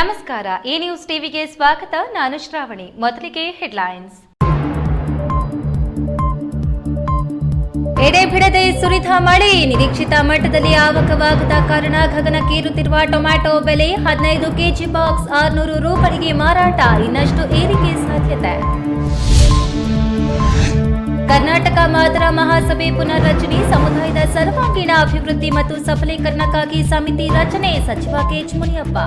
ನಮಸ್ಕಾರ ಈ ನ್ಯೂಸ್ ಟಿವಿಗೆ ಸ್ವಾಗತ. ನಾನು ಶ್ರಾವಣಿ. ಮೊದಲಿಗೆ ಹೆಡ್ಲೈನ್ಸ್. ಎಡೆ ಬಿಡದೆ ಸುರಿದ ಮಳೆ, ನಿರೀಕ್ಷಿತ ಮಟ್ಟದಲ್ಲಿ ಆವಕವಾಗದ ಕಾರಣ ಗಗನಕ್ಕೇರುತ್ತಿರುವ ಟೊಮ್ಯಾಟೊ ಬೆಲೆ ಹದಿನೈದು ಕೆಜಿ ಬಾಕ್ಸ್ ಆರುನೂರು ರೂಪಾಯಿಗೆ ಮಾರಾಟ. ಇನ್ನಷ್ಟು ಏರಿಕೆ ಸಾಧ್ಯತೆ. ಕರ್ನಾಟಕ ಮಾದರ ಮಹಾಸಭೆ ಪುನರ್ರಚನೆ, ಸಮುದಾಯದ ಸರ್ವಾಂಗೀಣ ಅಭಿವೃದ್ಧಿ ಮತ್ತು ಸಬಲೀಕರಣಕ್ಕಾಗಿ ಸಮಿತಿ ರಚನೆ, ಸಚಿವ ಕೆಎಚ್ ಮುನಿಯಪ್ಪ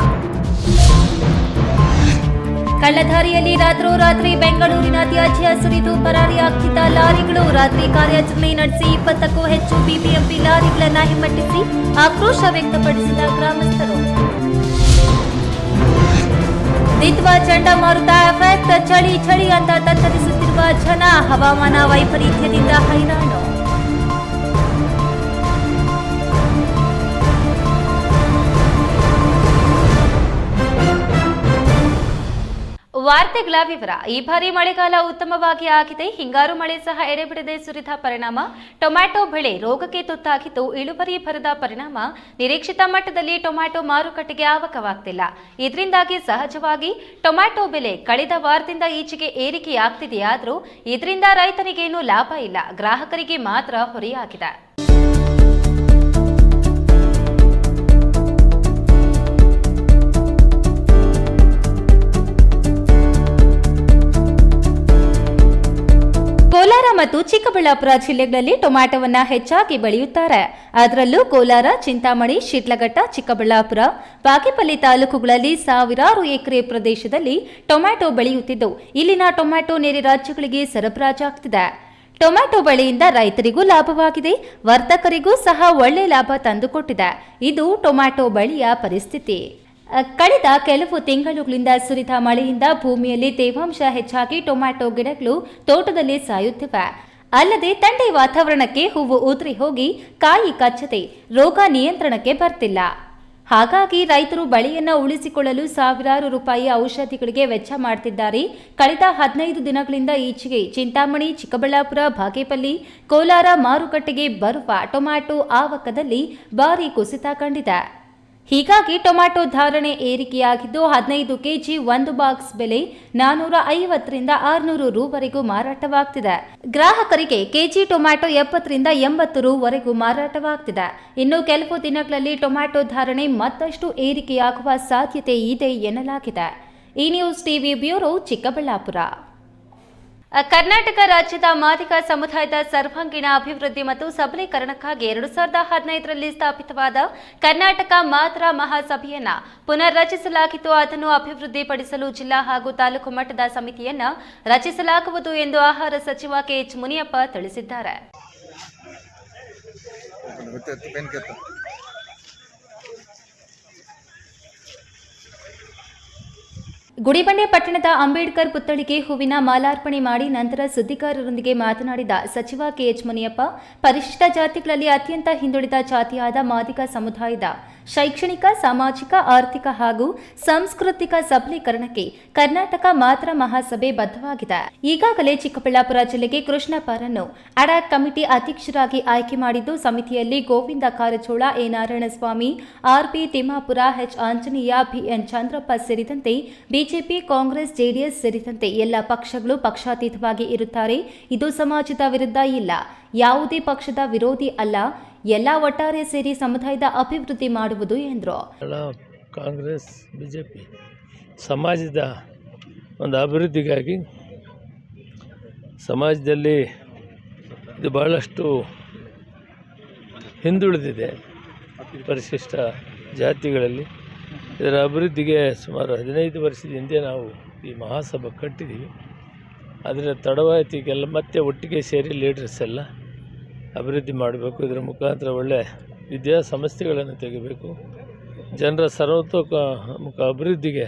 ಕಳ್ಳಧಾರಿಯಲ್ಲಿ ರಾತ್ರೋರಾತ್ರಿ ಬೆಂಗಳೂರಿನ ತ್ಯಾಜ್ಯ ಸುರಿದು ಪರಾರಿಯಾಗ್ತಿದ್ದ ಲಾರಿಗಳು ರಾತ್ರಿ ಕಾರ್ಯಾಚರಣೆ ನಡೆಸಿ ಇಪ್ಪತ್ತಕ್ಕೂ ಹೆಚ್ಚು ಬಿಬಿಎಂಪಿ ಲಾರಿಗಳನ್ನು ಹಿಮ್ಮೆಟ್ಟಿಸಿ ಆಕ್ರೋಶ ವ್ಯಕ್ತಪಡಿಸಿದ ಗ್ರಾಮಸ್ಥರು. ದಿತ್ವಾ ಚಂಡಮಾರುತ ಎಫೆಕ್ಟ್, ಚಳಿ ಚಳಿ ಅಂತ ತತ್ತರಿಸುತ್ತಿರುವ ಜನ ಹವಾಮಾನ ವೈಪರೀತ್ಯದಿಂದ ಹೈರಾಣು ವಾರ್ತೆಗಳ ವಿವರ. ಈ ಬಾರಿ ಮಳೆಗಾಲ ಉತ್ತಮವಾಗಿ ಆಗಿದೆ. ಹಿಂಗಾರು ಮಳೆ ಸಹ ಎಡೆಬಿಡದೆ ಸುರಿದ ಪರಿಣಾಮ. ಟೊಮ್ಯಾಟೊ ಬೆಳೆ ರೋಗಕ್ಕೆ ತುತ್ತಾಗಿದ್ದು ಇಳುವರಿ ಬರದ ಪರಿಣಾಮ. ನಿರೀಕ್ಷಿತ ಮಟ್ಟದಲ್ಲಿ ಟೊಮ್ಯಾಟೊ ಮಾರುಕಟ್ಟೆಗೆ ಆವಕವಾಗ್ತಿಲ್ಲ. ಇದರಿಂದಾಗಿ ಸಹಜವಾಗಿ ಟೊಮ್ಯಾಟೊ ಬೆಲೆ ಕಳೆದ ವಾರದಿಂದ ಈಚೆಗೆ ಏರಿಕೆಯಾಗ್ತಿದೆಯಾದರೂ ಇದರಿಂದ ರೈತನಿಗೇನೂ ಲಾಭ ಇಲ್ಲ. ಗ್ರಾಹಕರಿಗೆ ಮಾತ್ರ ಹೊರೆಯಾಗಿದೆ. ಕೋಲಾರ ಮತ್ತು ಚಿಕ್ಕಬಳ್ಳಾಪುರ ಜಿಲ್ಲೆಗಳಲ್ಲಿ ಟೊಮ್ಯಾಟೊವನ್ನ ಹೆಚ್ಚಾಗಿ ಬೆಳೆಯುತ್ತಾರೆ. ಅದರಲ್ಲೂ ಕೋಲಾರ, ಚಿಂತಾಮಣಿ, ಶಿಡ್ಲಘಟ್ಟ, ಚಿಕ್ಕಬಳ್ಳಾಪುರ, ಬಾಗೇಪಲ್ಲಿ ತಾಲೂಕುಗಳಲ್ಲಿ ಸಾವಿರಾರು ಎಕರೆ ಪ್ರದೇಶದಲ್ಲಿ ಟೊಮ್ಯಾಟೊ ಬೆಳೆಯುತ್ತಿದ್ದು, ಇಲ್ಲಿನ ಟೊಮ್ಯಾಟೊ ನೆರೆ ರಾಜ್ಯಗಳಿಗೆ ಸರಬರಾಜಾಗ್ತಿದೆ. ಟೊಮ್ಯಾಟೊ ಬೆಳೆಯಿಂದ ರೈತರಿಗೂ ಲಾಭವಾಗಿದೆ, ವರ್ತಕರಿಗೂ ಸಹ ಒಳ್ಳೆ ಲಾಭ ತಂದುಕೊಟ್ಟಿದೆ. ಇದು ಟೊಮ್ಯಾಟೊ ಬಳಿಯ ಪರಿಸ್ಥಿತಿ. ಕಳೆದ ಕೆಲವು ತಿಂಗಳುಗಳಿಂದ ಸುರಿದ ಮಳೆಯಿಂದ ಭೂಮಿಯಲ್ಲಿ ತೇವಾಂಶ ಹೆಚ್ಚಾಗಿ ಟೊಮ್ಯಾಟೊ ಗಿಡಗಳು ತೋಟದಲ್ಲಿ ಸಾಯುತ್ತಿವೆ. ಅಲ್ಲದೆ ತಂಡೆ ವಾತಾವರಣಕ್ಕೆ ಹೂವು ಉದುರಿ ಹೋಗಿ ಕಾಯಿ ಕಚ್ಚದೆ ರೋಗ ನಿಯಂತ್ರಣಕ್ಕೆ ಬರ್ತಿಲ್ಲ. ಹಾಗಾಗಿ ರೈತರು ಬಳೆಯನ್ನ ಉಳಿಸಿಕೊಳ್ಳಲು ಸಾವಿರಾರು ರೂಪಾಯಿ ಔಷಧಿಗಳಿಗೆ ವೆಚ್ಚ ಮಾಡ್ತಿದ್ದಾರೆ. ಕಳೆದ ಹದಿನೈದು ದಿನಗಳಿಂದ ಈಚೆಗೆ ಚಿಂತಾಮಣಿ, ಚಿಕ್ಕಬಳ್ಳಾಪುರ, ಬಾಗೇಪಲ್ಲಿ, ಕೋಲಾರ ಮಾರುಕಟ್ಟೆಗೆ ಬರುವ ಟೊಮ್ಯಾಟೊ ಆವಕದಲ್ಲಿ ಭಾರಿ ಕುಸಿತ ಕಂಡಿದೆ. ಹೀಗಾಗಿ ಟೊಮ್ಯಾಟೊ ಧಾರಣೆ ಏರಿಕೆಯಾಗಿದ್ದು ಹದಿನೈದು ಕೆಜಿ ಒಂದು ಬಾಕ್ಸ್ ಬೆಲೆ ನಾನೂರ ಐವತ್ತರಿಂದ ಆರುನೂರು ರೂವರೆಗೂ ಮಾರಾಟವಾಗ್ತಿದೆ. ಗ್ರಾಹಕರಿಗೆ ಕೆಜಿ ಟೊಮ್ಯಾಟೊ ಎಪ್ಪತ್ತರಿಂದ ಎಂಬತ್ತು ರೂವರೆಗೂ ಮಾರಾಟವಾಗ್ತಿದೆ. ಇನ್ನು ಕೆಲವು ದಿನಗಳಲ್ಲಿ ಟೊಮ್ಯಾಟೊ ಧಾರಣೆ ಮತ್ತಷ್ಟು ಏರಿಕೆಯಾಗುವ ಸಾಧ್ಯತೆ ಇದೆ ಎನ್ನಲಾಗಿದೆ. ಈ news TV bureau Chikkaballapur. Karnataka ರಾಜ್ಯದ ಮಾದಿಗ ಸಮುದಾಯದ ಸರ್ವಾಂಗೀಣ ಅಭಿವೃದ್ಧಿ ಮತ್ತು ಸಬಲೀಕರಣಕ್ಕಾಗಿ ಎರಡು ಸಾವಿರದ ಹದಿನೈದರಲ್ಲಿ ಸ್ಥಾಪಿತವಾದ ಕರ್ನಾಟಕ ಮಾತ್ರ ಮಹಾಸಭೆಯನ್ನ ಪುನರ್ರಚಿಸಲಾಗಿದ್ದು, ಅದನ್ನು ಅಭಿವೃದ್ಧಿಪಡಿಸಲು ಜಿಲ್ಲಾ ಹಾಗೂ ತಾಲೂಕು ಮಟ್ಟದ ಸಮಿತಿಯನ್ನ ರಚಿಸಲಾಗುವುದು ಎಂದು ಆಹಾರ ಸಚಿವ ಕೆಎಚ್ ಮುನಿಯಪ್ಪ ತಿಳಿಸಿದ್ದಾರೆ. ಗುಡಿಬಂಡೆ ಪಟ್ಟಣದ ಅಂಬೇಡ್ಕರ್ ಪುತ್ಥಳಿಗೆ ಹೂವಿನ ಮಾಲಾರ್ಪಣೆ ಮಾಡಿ ನಂತರ ಸುದ್ದಿಗಾರರೊಂದಿಗೆ ಮಾತನಾಡಿದ ಸಚಿವ ಕೆಎಚ್ ಮುನಿಯಪ್ಪ, ಪರಿಶಿಷ್ಟ ಜಾತಿಗಳಲ್ಲಿ ಅತ್ಯಂತ ಹಿಂದುಳಿದ ಜಾತಿಯಾದ ಮಾದಿಗ ಸಮುದಾಯದ ಶೈಕ್ಷಣಿಕ, ಸಾಮಾಜಿಕ, ಆರ್ಥಿಕ ಹಾಗೂ ಸಾಂಸ್ಕೃತಿಕ ಸಬಲೀಕರಣಕ್ಕೆ ಕರ್ನಾಟಕ ಮಾತ್ರ ಮಹಾಸಭೆ ಬದ್ಧವಾಗಿದೆ. ಈಗಾಗಲೇ ಚಿಕ್ಕಬಳ್ಳಾಪುರ ಜಿಲ್ಲೆಗೆ ಕೃಷ್ಣಪ್ಪರನ್ನು ಅಡಾಕ್ ಕಮಿಟಿ ಅಧ್ಯಕ್ಷರಾಗಿ ಆಯ್ಕೆ ಮಾಡಿದ್ದು ಸಮಿತಿಯಲ್ಲಿ Govind Karjol, A Narayanaswamy RP Timmapur, H Anjaneya BN Chandrappa ಸೇರಿದಂತೆ ಬಿಜೆಪಿ, ಕಾಂಗ್ರೆಸ್, ಜೆಡಿಎಸ್ ಸೇರಿದಂತೆ ಎಲ್ಲ ಪಕ್ಷಗಳು ಪಕ್ಷಾತೀತವಾಗಿ ಇರುತ್ತಾರೆ. ಇದು ಸಮಾಜದ ವಿರುದ್ಧ ಇಲ್ಲ. ಯಾವುದೇ ಪಕ್ಷದ ವಿರೋಧಿ ಅಲ್ಲ. ಎಲ್ಲ ಒಟ್ಟಾರೆ ಸೇರಿ ಸಮುದಾಯದ ಅಭಿವೃದ್ಧಿ ಮಾಡುವುದು ಎಂದರು. ಕಾಂಗ್ರೆಸ್, ಬಿಜೆಪಿ ಸಮಾಜದ ಒಂದು ಅಭಿವೃದ್ಧಿಗಾಗಿ ಸಮಾಜದಲ್ಲಿ ಇದು ಬಹಳಷ್ಟು ಹಿಂದುಳಿದಿದೆ ಪರಿಶಿಷ್ಟ ಜಾತಿಗಳಲ್ಲಿ. ಇದರ ಅಭಿವೃದ್ಧಿಗೆ ಸುಮಾರು ಹದಿನೈದು ವರ್ಷದ ಹಿಂದೆ ನಾವು ಈ ಮಹಾಸಭೆ ಕಟ್ಟಿದ್ದೀವಿ. ಅದರ ತಡವಾಯಿತಿಗೆಲ್ಲ ಮತ್ತೆ ಒಟ್ಟಿಗೆ ಸೇರಿ ಲೀಡರ್ಸ್ ಎಲ್ಲ ಅಭಿವೃದ್ಧಿ ಮಾಡಬೇಕು. ಇದರ ಮುಖಾಂತರ ಒಳ್ಳೆ ವಿದ್ಯಾ ಸಂಸ್ಥೆಗಳನ್ನು ತೆಗಿಬೇಕು ಜನರ ಸರ್ವತೋಮುಖ ಅಭಿವೃದ್ಧಿಗೆ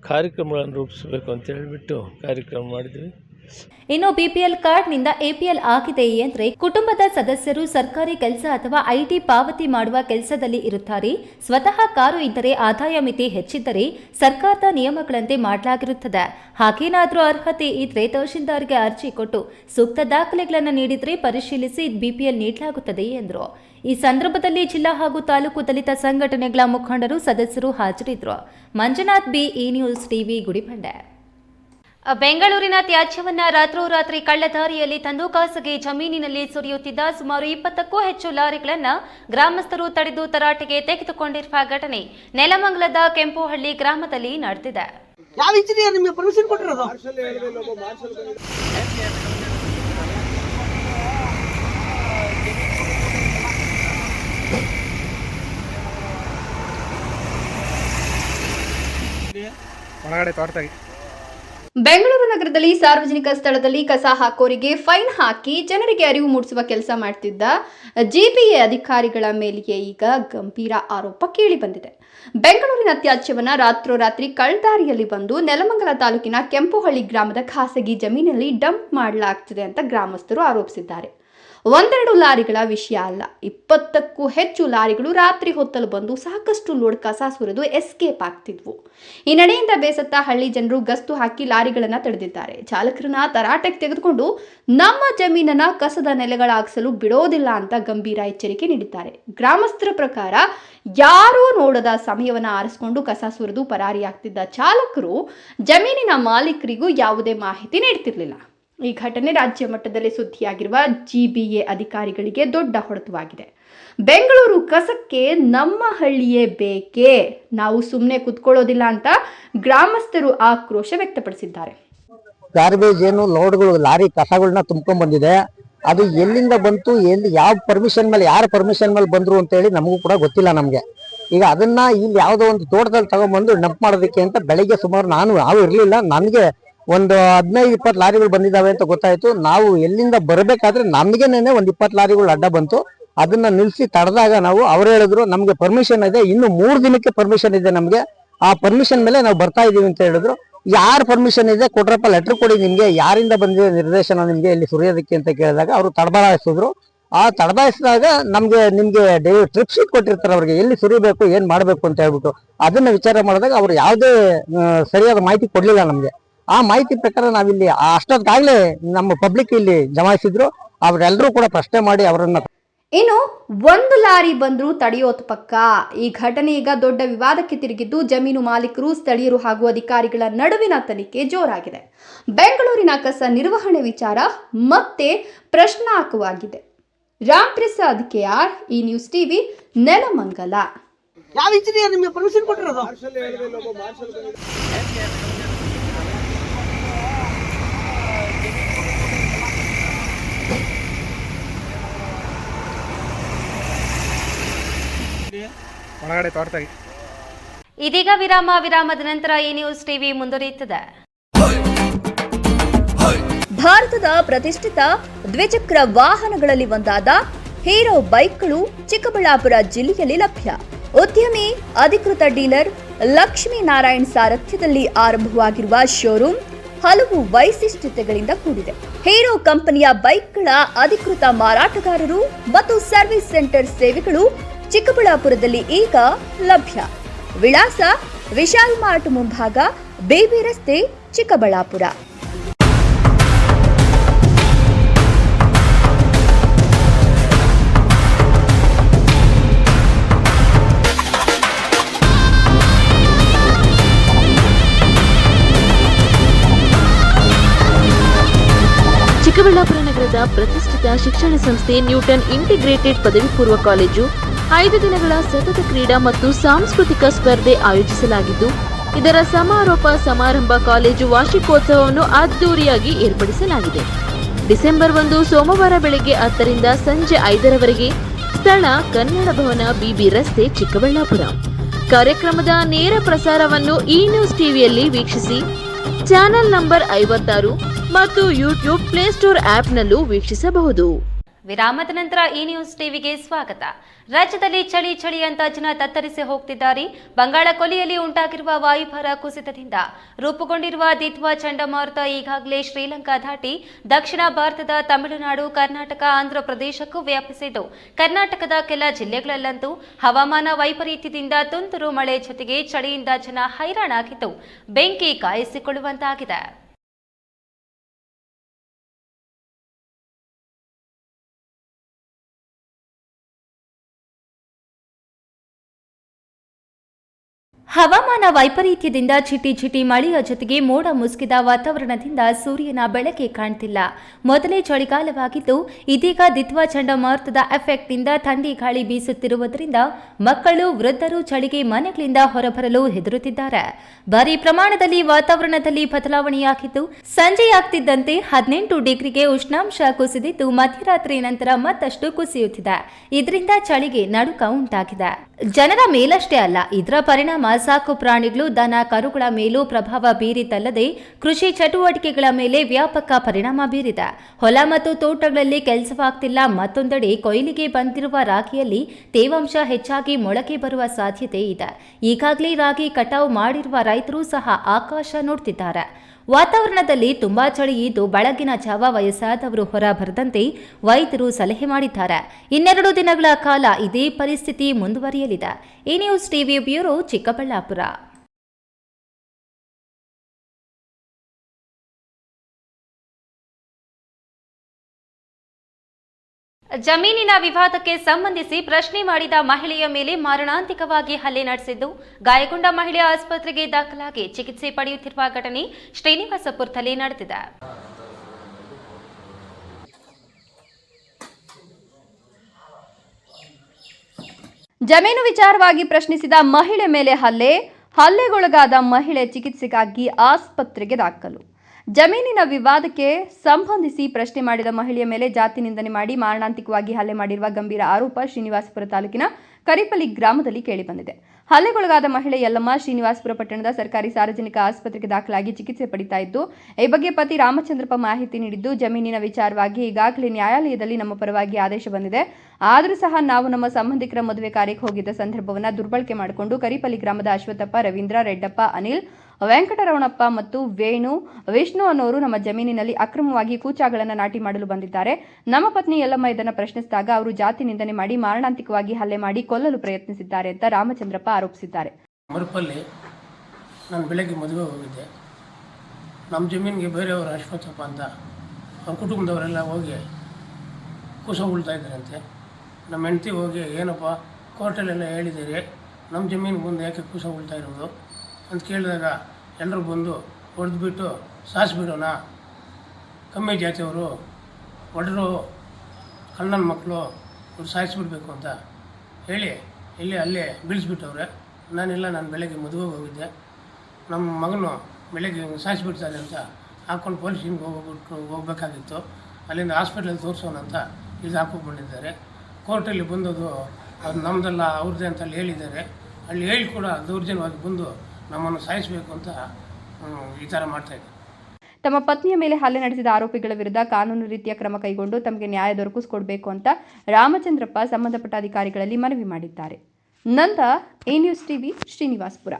ಕಾರ್ಯಕ್ರಮಗಳನ್ನು ರೂಪಿಸಬೇಕು ಅಂತ ಹೇಳಿಬಿಟ್ಟು ಕಾರ್ಯಕ್ರಮ ಮಾಡಿದ್ವಿ. ಇನ್ನು ಬಿಪಿಎಲ್ ಕಾರ್ಡ್ನಿಂದ ಎಪಿಎಲ್ ಆಗಿದೆ ಎಂದ್ರೆ ಕುಟುಂಬದ ಸದಸ್ಯರು ಸರ್ಕಾರಿ ಕೆಲಸ ಅಥವಾ ಐಟಿ ಪಾವತಿ ಮಾಡುವ ಕೆಲಸದಲ್ಲಿ ಇರುತ್ತಾರೆ. ಸ್ವತಃ ಕಾರು ಇದ್ದರೆ ಆದಾಯ ಮಿತಿ ಹೆಚ್ಚಿದ್ದರೆ ಸರ್ಕಾರದ ನಿಯಮಗಳಂತೆ ಮಾಡಲಾಗಿರುತ್ತದೆ. ಹಾಗೇನಾದರೂ ಅರ್ಹತೆ ಇದ್ರೆ ತಹಶೀಲ್ದಾರ್ಗೆ ಅರ್ಜಿ ಕೊಟ್ಟು ಸೂಕ್ತ ದಾಖಲೆಗಳನ್ನು ನೀಡಿದರೆ ಪರಿಶೀಲಿಸಿ ಬಿಪಿಎಲ್ ನೀಡಲಾಗುತ್ತದೆ ಎಂದರು. ಈ ಸಂದರ್ಭದಲ್ಲಿ ಜಿಲ್ಲಾ ಹಾಗೂ ತಾಲೂಕು ದಲಿತ ಸಂಘಟನೆಗಳ ಮುಖಂಡರು ಸದಸ್ಯರು ಹಾಜರಿದ್ದರು. Manjunath B E news TV, Gudibande. ಬೆಂಗಳೂರಿನ ತ್ಯಾಜ್ಯವನ್ನ ರಾತ್ರೋರಾತ್ರಿ ಕಳ್ಳದಾರಿಯಲ್ಲಿ ತಂದು ಖಾಸಗಿ ಜಮೀನಿನಲ್ಲಿ ಸುರಿಯುತ್ತಿದ್ದ ಸುಮಾರು ಇಪ್ಪತ್ತಕ್ಕೂ ಹೆಚ್ಚು ಲಾರಿಗಳನ್ನ ಗ್ರಾಮಸ್ಥರು ತಡೆದು ತರಾಟೆಗೆ ತೆಗೆದುಕೊಂಡಿರುವ ಘಟನೆ ನೆಲಮಂಗಲದ ಕೆಂಪುಹಳ್ಳಿ ಗ್ರಾಮದಲ್ಲಿ ನಡೆದಿದೆ. ಯಾವ ಇಂಜಿನಿಯರ್ ನಿಮಗೆ ಪರ್ಮಿಷನ್ ಕೊಟ್ಟಿರೋದು? ಒಳಗಡೆ ತೋಟದಾಗಿ ಬೆಂಗಳೂರು ನಗರದಲ್ಲಿ ಸಾರ್ವಜನಿಕ ಸ್ಥಳದಲ್ಲಿ ಕಸ ಹಾಕೋರಿಗೆ ಫೈನ್ ಹಾಕಿ ಜನರಿಗೆ ಅರಿವು ಮೂಡಿಸುವ ಕೆಲಸ ಮಾಡ್ತಿದ್ದ ಜಿಪಿಎ ಅಧಿಕಾರಿಗಳ ಮೇಲೆಯೇ ಈಗ ಗಂಭೀರ ಆರೋಪ ಕೇಳಿಬಂದಿದೆ ಬೆಂಗಳೂರಿನ ತ್ಯಾಜ್ಯವನ್ನು ರಾತ್ರೋರಾತ್ರಿ ಕಳ್ದಾರಿಯಲ್ಲಿ ಬಂದು ನೆಲಮಂಗಲ ತಾಲೂಕಿನ ಕೆಂಪುಹಳ್ಳಿ ಗ್ರಾಮದ ಖಾಸಗಿ ಜಮೀನಲ್ಲಿ ಡಂಪ್ ಮಾಡಲಾಗ್ತಿದೆ ಅಂತ ಗ್ರಾಮಸ್ಥರು ಆರೋಪಿಸಿದ್ದಾರೆ. ಒಂದೆರಡು ಲಾರಿಗಳ ವಿಷಯ ಅಲ್ಲ. ಇಪ್ಪತ್ತಕ್ಕೂ ಹೆಚ್ಚು ಲಾರಿಗಳು ರಾತ್ರಿ ಹೊತ್ತಲು ಬಂದು ಸಾಕಷ್ಟು ಲೋಡ್ ಕಸ ಸುರಿದು ಎಸ್ಕೇಪ್ ಆಗ್ತಿದ್ವು. ಈ ನಡೆಯಿಂದ ಬೇಸತ್ತ ಹಳ್ಳಿ ಜನರು ಗಸ್ತು ಹಾಕಿ ಲಾರಿಗಳನ್ನ ತಡೆದಿದ್ದಾರೆ. ಚಾಲಕರನ್ನ ತರಾಟೆಗೆ ತೆಗೆದುಕೊಂಡು ನಮ್ಮ ಜಮೀನನ್ನ ಕಸದ ನೆಲೆಗಳಾಗಿಸಲು ಬಿಡೋದಿಲ್ಲ ಅಂತ ಗಂಭೀರ ಎಚ್ಚರಿಕೆ ನೀಡಿದ್ದಾರೆ. ಗ್ರಾಮಸ್ಥರ ಪ್ರಕಾರ ಯಾರೂ ನೋಡದ ಸಮಯವನ್ನ ಆರಿಸಿಕೊಂಡು ಕಸ ಸುರಿದು ಪರಾರಿಯಾಗ್ತಿದ್ದ ಚಾಲಕರು ಜಮೀನಿನ ಮಾಲೀಕರಿಗೂ ಯಾವುದೇ ಮಾಹಿತಿ ನೀಡ್ತಿರ್ಲಿಲ್ಲ. ಈ ಘಟನೆ ರಾಜ್ಯ ಮಟ್ಟದಲ್ಲಿ ಸುದ್ದಿಯಾಗಿರುವ ಜಿಬಿಎ ಅಧಿಕಾರಿಗಳಿಗೆ ದೊಡ್ಡ ಹೊಡೆತವಾಗಿದೆ. ಬೆಂಗಳೂರು ಕಸಕ್ಕೆ ನಮ್ಮ ಹಳ್ಳಿಯೇ ಬೇಕೇ? ನಾವು ಸುಮ್ಮನೆ ಕುತ್ಕೊಳ್ಳೋದಿಲ್ಲ ಅಂತ ಗ್ರಾಮಸ್ಥರು ಆಕ್ರೋಶ ವ್ಯಕ್ತಪಡಿಸಿದ್ದಾರೆ. ಗಾರ್ಬೇಜ್ ಏನು ಲೋಡ್ಗಳು ಲಾರಿ ಕಸಗಳನ್ನ ತುಂಬ್ಕೊಂಡ್ ಬಂದಿದೆ. ಅದು ಎಲ್ಲಿಂದ ಬಂತು, ಎಲ್ಲಿ, ಯಾವ ಪರ್ಮಿಷನ್ ಮೇಲೆ, ಯಾರ ಪರ್ಮಿಷನ್ ಮೇಲೆ ಬಂದ್ರು ಅಂತ ಹೇಳಿ ನಮಗೂ ಕೂಡ ಗೊತ್ತಿಲ್ಲ ನಮಗೆ. ಈಗ ಅದನ್ನ ಇಲ್ಲಿ ಯಾವುದೋ ಒಂದು ತೋಟದಲ್ಲಿ ತಗೊಂಡ್ಬಂದು ಡಂಪ್ ಮಾಡೋದಕ್ಕೆ ಅಂತ ಬೆಳಿಗ್ಗೆ ಸುಮಾರು ನಾನು, ನಾವು ಇರಲಿಲ್ಲ. ನನ್ಗೆ ಒಂದು ಹದಿನೈದು, ಇಪ್ಪತ್ತು ಲಾರಿಗಳು ಬಂದಿದ್ದಾವೆ ಅಂತ ಗೊತ್ತಾಯ್ತು. ನಾವು ಎಲ್ಲಿಂದ ಬರಬೇಕಾದ್ರೆ ನಮ್ಗೆನೇನೆ ಒಂದು ಇಪ್ಪತ್ತು ಲಾರಿಗಳು ಅಡ್ಡ ಬಂತು. ಅದನ್ನ ನಿಲ್ಸಿ ತಡೆದಾಗ ನಾವು, ಅವ್ರು ಹೇಳಿದ್ರು, ನಮಗೆ ಪರ್ಮಿಷನ್ ಇದೆ. ಇನ್ನು ಮೂರು ದಿನಕ್ಕೆ ಪರ್ಮಿಷನ್ ಇದೆ ನಮಗೆ. ಆ ಪರ್ಮಿಷನ್ ಮೇಲೆ ನಾವು ಬರ್ತಾ ಇದೀವಿ ಅಂತ ಹೇಳಿದ್ರು. ಯಾರ್ ಪರ್ಮಿಷನ್ ಇದೆ? ಕೊಟ್ರಪ್ಪ ಲೆಟರ್ ಕೊಡಿ ನಿಮಗೆ. ಯಾರಿಂದ ಬಂದಿದೆ ನಿರ್ದೇಶನ ನಿಮಗೆ ಇಲ್ಲಿ ಸುರಿಯೋದಕ್ಕೆ ಅಂತ ಕೇಳಿದಾಗ ಅವರು ತಡಬಾಯಿಸಿದ್ರು ಆ ತಡಬಾಯಿಸಿದಾಗ ನಮ್ಗೆ, ನಿಮ್ಗೆ ಟ್ರಿಪ್ ಶೀಟ್ ಕೊಟ್ಟಿರ್ತಾರೆ ಅವ್ರಿಗೆ. ಎಲ್ಲಿ ಸುರಿಬೇಕು, ಏನು ಮಾಡಬೇಕು ಅಂತ ಹೇಳ್ಬಿಟ್ಟು. ಅದನ್ನ ವಿಚಾರ ಮಾಡಿದಾಗ ಅವ್ರು ಯಾವುದೇ ಸರಿಯಾದ ಮಾಹಿತಿ ಕೊಡಲಿಲ್ಲ ನಮ್ಗೆ. ಆ ಮಾಹಿತಿ ಪ್ರಕಾರ ನಾವಿಲ್ಲಿ ಅಷ್ಟೊತ್ತಾಗ್ಲೇ ನಮ್ಮ ಪಬ್ಲಿಕ್ ಇಲ್ಲಿ ಜಮಾಯಿಸಿದ್ರು. ಅವರೆಲ್ಲರೂ ಕೂಡ ಪ್ರಶ್ನೆ ಮಾಡಿ ಅವರನ್ನ ಇನ್ನು ಒಂದು ಲಾರಿ ಬಂದರೂ ತಡೆಯೋತ್ ಪಕ್ಕ. ಈ ಘಟನೆ ಈಗ ದೊಡ್ಡ ವಿವಾದಕ್ಕೆ ತಿರುಗಿದ್ದು ಜಮೀನು ಮಾಲೀಕರು ಸ್ಥಳೀಯರು ಹಾಗೂ ಅಧಿಕಾರಿಗಳ ನಡುವಿನ ತನಿಖೆ ಜೋರಾಗಿದೆ. ಬೆಂಗಳೂರಿನ ಕಸ ನಿರ್ವಹಣೆ ವಿಚಾರ ಮತ್ತೆ ಪ್ರಶ್ನಾರ್ಹವಾಗಿದೆ Ram Prasad KR E news TV Nelamangala. ಯಾವ ಇಂಜಿನಿಯರ್ ನಿಮಗೆ ಪರ್ಮಿಷನ್ ಕೊಟ್ಟಿರೋದು? ಒಳಗಡೆ ತೋಟದಾಗಿ ಇದೀಗ ವಿರಾಮ ವಿರಾಮದ ನಂತರ ಈ ನ್ಯೂಸ್ ಟಿವಿ ಮುಂದುವರಿಯುತ್ತದೆ. ಭಾರತದ ಪ್ರತಿಷ್ಠಿತ ದ್ವಿಚಕ್ರ ವಾಹನಗಳಲ್ಲಿ ಒಂದಾದ ಹೀರೋ ಬೈಕ್ಗಳು ಚಿಕ್ಕಬಳ್ಳಾಪುರ ಜಿಲ್ಲೆಯಲ್ಲಿ ಲಭ್ಯ. ಉದ್ಯಮಿ ಅಧಿಕೃತ ಡೀಲರ್ ಲಕ್ಷ್ಮೀ ನಾರಾಯಣ್ ಸಾರಥ್ಯದಲ್ಲಿ ಆರಂಭವಾಗಿರುವ ಶೋರೂಮ್ ಹಲವು ವೈಶಿಷ್ಟ್ಯತೆಗಳಿಂದ ಕೂಡಿದೆ. ಹೀರೋ ಕಂಪನಿಯ ಬೈಕ್ಗಳ ಅಧಿಕೃತ ಮಾರಾಟಗಾರರು ಮತ್ತು ಸರ್ವಿಸ್ ಸೆಂಟರ್ ಸೇವೆಗಳು ಚಿಕ್ಕಬಳ್ಳಾಪುರದಲ್ಲಿ ಈಗ ಲಭ್ಯ. ವಿಳಾಸ ವಿಶಾಲ್ ಮಾರ್ಟ್ ಮುಂಭಾಗ ಬೇಬಿ ರಸ್ತೆ, ಚಿಕ್ಕಬಳ್ಳಾಪುರ. ಚಿಕ್ಕಬಳ್ಳಾಪುರ ನಗರದ ಪ್ರತಿಷ್ಠಿತ ಶಿಕ್ಷಣ ಸಂಸ್ಥೆ ನ್ಯೂಟನ್ ಇಂಟಿಗ್ರೇಟೆಡ್ ಪದವಿ ಪೂರ್ವ ಕಾಲೇಜು ಐದು ದಿನಗಳ ಸತತ ಕ್ರೀಡಾ ಮತ್ತು ಸಾಂಸ್ಕೃತಿಕ ಸ್ಪರ್ಧೆ ಆಯೋಜಿಸಲಾಗಿದ್ದು, ಇದರ ಸಮಾರೋಪ ಸಮಾರಂಭ ಕಾಲೇಜು ವಾರ್ಷಿಕೋತ್ಸವವನ್ನು ಅದ್ದೂರಿಯಾಗಿ ಏರ್ಪಡಿಸಲಾಗಿದೆ. ಡಿಸೆಂಬರ್ ಒಂದು ಸೋಮವಾರ ಬೆಳಗ್ಗೆ ಹತ್ತರಿಂದ ಸಂಜೆ ಐದರವರೆಗೆ ಸ್ಥಳ ಕನ್ನಡ ಭವನ ಬಿಬಿ ರಸ್ತೆ, ಚಿಕ್ಕಬಳ್ಳಾಪುರ. ಕಾರ್ಯಕ್ರಮದ ನೇರ ಪ್ರಸಾರವನ್ನು ಈ ನ್ಯೂಸ್ ಟಿವಿಯಲ್ಲಿ ವೀಕ್ಷಿಸಿ, ಚಾನೆಲ್ ನಂಬರ್ ಐವತ್ತಾರು ಮತ್ತು ಯೂಟ್ಯೂಬ್ ಪ್ಲೇಸ್ಟೋರ್ ಆಪ್ನಲ್ಲೂ ವೀಕ್ಷಿಸಬಹುದು. ವಿರಾಮದ ನಂತರ ಈ ನ್ಯೂಸ್ ಟಿವಿಗೆ ಸ್ವಾಗತ. ರಾಜ್ಯದಲ್ಲಿ ಚಳಿ ಚಳಿ ಅಂತ ಜನ ತತ್ತರಿಸಿ ಹೋಗ್ತಿದ್ದಾರೆ. ಬಂಗಾಳ ಕೊಲ್ಲಿಯಲ್ಲಿ ಉಂಟಾಗಿರುವ ವಾಯುಭಾರ ಕುಸಿತದಿಂದ ರೂಪುಗೊಂಡಿರುವ ದಿತ್ವ ಚಂಡಮಾರುತ ಈಗಾಗಲೇ ಶ್ರೀಲಂಕಾ ದಾಟಿ ದಕ್ಷಿಣ ಭಾರತದ ತಮಿಳುನಾಡು, ಕರ್ನಾಟಕ ಆಂಧ್ರ ಪ್ರದೇಶಕ್ಕೂ ವ್ಯಾಪಿಸಿದ್ದು. ಕರ್ನಾಟಕದ ಕೆಲ ಜಿಲ್ಲೆಗಳಲ್ಲಂತೂ ಹವಾಮಾನ ವೈಪರೀತ್ಯದಿಂದ ತುಂತುರು ಮಳೆ ಜೊತೆಗೆ ಚಳಿಯಿಂದ ಜನ ಹೈರಾಣಾಗಿದ್ದು, ಬೆಂಕಿ ಕಾಯಿಸಿಕೊಳ್ಳುವಂತಾಗಿದೆ. ಹವಾಮಾನ ವೈಪರೀತ್ಯದಿಂದ ಚಿಟಿ ಚಿಟಿ ಮಳೆಯ ಜೊತೆಗೆ ಮೋಡ ಮುಸುಕಿದ ವಾತಾವರಣದಿಂದ ಸೂರ್ಯನ ಬೆಳಕೆ ಕಾಣ್ತಿಲ್ಲ. ಮೊದಲೇ ಚಳಿಗಾಲವಾಗಿದ್ದು, ಇದೀಗ ದಿತ್ವ ಚಂಡಮಾರುತದ ಎಫೆಕ್ಟ್ನಿಂದ ಥಂಡಿ ಗಾಳಿ ಬೀಸುತ್ತಿರುವುದರಿಂದ ಮಕ್ಕಳು, ವೃದ್ಧರು ಚಳಿಗೆ ಮನೆಗಳಿಂದ ಹೊರಬರಲು ಹೆದರುತ್ತಿದ್ದಾರೆ. ಭಾರೀ ಪ್ರಮಾಣದಲ್ಲಿ ವಾತಾವರಣದಲ್ಲಿ ಬದಲಾವಣೆಯಾಗಿದ್ದು ಸಂಜೆಯಾಗ್ತಿದ್ದಂತೆ ಹದಿನೆಂಟು ಡಿಗ್ರಿಗೆ ಉಷ್ಣಾಂಶ ಕುಸಿದಿದ್ದು, ಮಧ್ಯರಾತ್ರಿ ನಂತರ ಮತ್ತಷ್ಟು ಕುಸಿಯುತ್ತಿದೆ. ಇದರಿಂದ ಚಳಿಗೆ ನಡುಕ ಉಂಟಾಗಿದೆ. ಜನರ ಮೇಲಷ್ಟೇ ಅಲ್ಲ, ಇದರ ಪರಿಣಾಮ ಸಾಕು ಪ್ರಾಣಿಗಳು, ದನ, ಕರುಗಳ ಮೇಲೂ ಪ್ರಭಾವ ಬೀರಿತಲ್ಲದೆ ಕೃಷಿ ಚಟುವಟಿಕೆಗಳ ಮೇಲೆ ವ್ಯಾಪಕ ಪರಿಣಾಮ ಬೀರಿದೆ. ಹೊಲ ಮತ್ತು ತೋಟಗಳಲ್ಲಿ ಕೆಲಸವಾಗ್ತಿಲ್ಲ, ಮತ್ತೊಂದೆಡೆ ಕೊಯ್ಲಿಗೆ ಬಂದಿರುವ ರಾಗಿಯಲ್ಲಿ ತೇವಾಂಶ ಹೆಚ್ಚಾಗಿ ಮೊಳಕೆ ಬರುವ ಸಾಧ್ಯತೆ ಇದೆ. ಈಗಾಗಲೇ ರಾಗಿ ಕಟಾವು ಮಾಡಿರುವ ರೈತರು ಸಹ ಆಕಾಶ ನೋಡ್ತಿದ್ದಾರೆ. ವಾತಾವರಣದಲ್ಲಿ ತುಂಬಾ ಚಳಿ ಇದ್ದು ಬೆಳಗಿನ ಜಾವ ವಯಸ್ಸಾದವರು ಹೊರ ಬರದಂತೆ ವೈದ್ಯರು ಸಲಹೆ ಮಾಡಿದ್ದಾರೆ. ಇನ್ನೆರಡು ದಿನಗಳ ಕಾಲ ಇದೇ ಪರಿಸ್ಥಿತಿ ಮುಂದುವರಿಯಲಿದೆ. ಈ ನ್ಯೂಸ್ ಟಿವಿ ಬ್ಯೂರೋ ಚಿಕ್ಕಬಳ್ಳಾಪುರ. ಜಮೀನಿನ ವಿವಾದಕ್ಕೆ ಸಂಬಂಧಿಸಿ ಪ್ರಶ್ನೆ ಮಾಡಿದ ಮಹಿಳೆಯ ಮೇಲೆ ಮಾರಣಾಂತಿಕವಾಗಿ ಹಲ್ಲೆ ನಡೆಸಿದ್ದು, ಗಾಯಗೊಂಡ ಮಹಿಳೆ ಆಸ್ಪತ್ರೆಗೆ ದಾಖಲಾಗಿ ಚಿಕಿತ್ಸೆ ಪಡೆಯುತ್ತಿರುವ ಘಟನೆ ಶ್ರೀನಿವಾಸಪುರದಲ್ಲಿ ನಡೆದಿದೆ. ಜಮೀನು ವಿಚಾರವಾಗಿ ಪ್ರಶ್ನಿಸಿದ ಮಹಿಳೆ ಮೇಲೆ ಹಲ್ಲೆ, ಹಲ್ಲೆಗೊಳಗಾದ ಮಹಿಳೆ ಚಿಕಿತ್ಸೆಗಾಗಿ ಆಸ್ಪತ್ರೆಗೆ ದಾಖಲು. ಜಮೀನಿನ ವಿವಾದಕ್ಕೆ ಸಂಬಂಧಿಸಿ ಪ್ರಶ್ನೆ ಮಾಡಿದ ಮಹಿಳೆಯ ಮೇಲೆ ಜಾತಿ ನಿಂದನೆ ಮಾಡಿ ಮಾರಣಾಂತಿಕವಾಗಿ ಹಲ್ಲೆ ಮಾಡಿರುವ ಗಂಭೀರ ಆರೋಪ ಶ್ರೀನಿವಾಸಪುರ ತಾಲೂಕಿನ ಕರಿಪಲ್ಲಿ ಗ್ರಾಮದಲ್ಲಿ ಕೇಳಿಬಂದಿದೆ. ಹಲ್ಲೆಗೊಳಗಾದ ಮಹಿಳೆ ಯಲ್ಲಮ್ಮ ಶ್ರೀನಿವಾಸಪುರ ಪಟ್ಟಣದ ಸರ್ಕಾರಿ ಸಾರ್ವಜನಿಕ ಆಸ್ಪತ್ರೆಗೆ ದಾಖಲಾಗಿ ಚಿಕಿತ್ಸೆ ಪಡಿತಾ ಇದ್ದು, ಈ ಬಗ್ಗೆ ಪತಿ ರಾಮಚಂದ್ರಪ್ಪ ಮಾಹಿತಿ ನೀಡಿದ್ದು, ಜಮೀನಿನ ವಿಚಾರವಾಗಿ ಈಗಾಗಲೇ ನ್ಯಾಯಾಲಯದಲ್ಲಿ ನಮ್ಮ ಪರವಾಗಿ ಆದೇಶ ಬಂದಿದೆ. ಆದರೂ ಸಹ ನಾವು ನಮ್ಮ ಸಂಬಂಧಿಕರ ಮದುವೆ ಕಾರ್ಯಕ್ಕೆ ಹೋಗಿದ್ದ ಸಂದರ್ಭವನ್ನ ದುರ್ಬಳಕೆ ಮಾಡಿಕೊಂಡು ಕರಿಪಲ್ಲಿ ಗ್ರಾಮದ ಅಶ್ವಥಪ್ಪ ರವೀಂದ್ರ, ರೆಡ್ಡಪ್ಪ, ಅನಿಲ್ ವೆಂಕಟರಮಣಪ್ಪ ಮತ್ತು ವೇಣು, ವಿಷ್ಣು ಅನ್ನೋರು ನಮ್ಮ ಜಮೀನಿನಲ್ಲಿ ಅಕ್ರಮವಾಗಿ ಕೂಚಾಗಳನ್ನು ನಾಟಿ ಮಾಡಲು ಬಂದಿದ್ದಾರೆ. ನಮ್ಮ ಪತ್ನಿ ಯಲ್ಲಮ್ಮ ಇದನ್ನು ಪ್ರಶ್ನಿಸಿದಾಗ ಅವರು ಜಾತಿ ನಿಂದನೆ ಮಾಡಿ ಮಾರಣಾಂತಿಕವಾಗಿ ಹಲ್ಲೆ ಮಾಡಿ ಕೊಲ್ಲಲು ಪ್ರಯತ್ನಿಸಿದ್ದಾರೆ ಅಂತ ರಾಮಚಂದ್ರಪ್ಪ ಆರೋಪಿಸಿದ್ದಾರೆ. ಮರುಪಲ್ಲಿ ನಾನು ಬೆಳಗ್ಗೆ ಮದುವೆ ಹೋಗಿದ್ದೆ. ನಮ್ಮ ಜಮೀನಿಗೆ ಬೇರೆಯವರು ಅಶ್ವತ್ಥಪ್ಪ ಅಂತ ಅವ್ರ ಕುಟುಂಬದವರೆಲ್ಲ ಹೋಗಿ ಕುಸ ಉಳ್ತಾ ಇದ್ದಾರಂತೆ. ನಮ್ಮ ಹೆಂಡತಿ ಹೋಗಿ, ಏನಪ್ಪ, ಕೋರ್ಟಲ್ಲೆಲ್ಲ ಹೇಳಿದ್ದೀರಿ, ನಮ್ಮ ಜಮೀನಿಗೆ ಮುಂದೆ ಯಾಕೆ ಕುಸ ಉಳ್ತಾ ಇರೋದು? ಅಂತ ಕೇಳಿದಾಗ ಎಲ್ಲರೂ ಬಂದು ಹೊಡೆದ್ಬಿಟ್ಟು ಸಾಯಿಸ್ಬಿಡೋಣ. ಕಮ್ಮಿ ಜಾತಿಯವರು ಒಡರು ಕಣ್ಣನ ಮಕ್ಕಳು ಅವ್ರು ಸಾಯಿಸ್ಬಿಡ್ಬೇಕು ಅಂತ ಹೇಳಿ ಇಲ್ಲಿ ಅಲ್ಲೇ ಬೀಳಿಸ್ಬಿಟ್ಟವ್ರೆ. ನಾನೆಲ್ಲ, ನಾನು ಬೆಳಗ್ಗೆ ಮದುವೆಗೆ ಹೋಗಿದ್ದೆ. ನಮ್ಮ ಮಗನು ಬೆಳಗ್ಗೆ ಸಾಯಿಸ್ಬಿಡ್ತಾರೆ ಅಂತ ಹಾಕ್ಕೊಂಡು ಪೊಲೀಸಿಗೆ ಹೋಗ್ಬಿಟ್ಟು ಹೋಗ್ಬೇಕಾಗಿತ್ತು. ಅಲ್ಲಿಂದ ಹಾಸ್ಪಿಟ್ಲಲ್ಲಿ ತೋರಿಸೋಣ ಅಂತ ಇದು ಹಾಕ್ಕೊಂಡು ಬಂದಿದ್ದಾರೆ ಕೋರ್ಟಲ್ಲಿ ಬಂದದು ಅದು ನಮ್ಮದಲ್ಲ ಅವ್ರದ್ದೇ ಅಂತ ಅಲ್ಲಿ ಹೇಳಿದ್ದಾರೆ. ಅಲ್ಲಿ ಹೇಳಿ ಕೂಡ ದೌರ್ಜನ್ಯವಾಗಿ ಬಂದು ನಮ್ಮನ್ನು ಸಾಯಿಸಬೇಕು ಅಂತ ಈ ಥರ ತಮ್ಮ ಪತ್ನಿಯ ಮೇಲೆ ಹಲ್ಲೆ ನಡೆಸಿದ ಆರೋಪಿಗಳ ವಿರುದ್ಧ ಕಾನೂನು ರೀತಿಯ ಕ್ರಮ ಕೈಗೊಂಡು ತಮಗೆ ನ್ಯಾಯ ದೊರಕಿಸಿಕೊಡಬೇಕು ಅಂತ ರಾಮಚಂದ್ರಪ್ಪ ಸಂಬಂಧಪಟ್ಟ ಅಧಿಕಾರಿಗಳಲ್ಲಿ ಮನವಿ ಮಾಡಿದ್ದಾರೆ. Nanda E news TV Srinivaspur.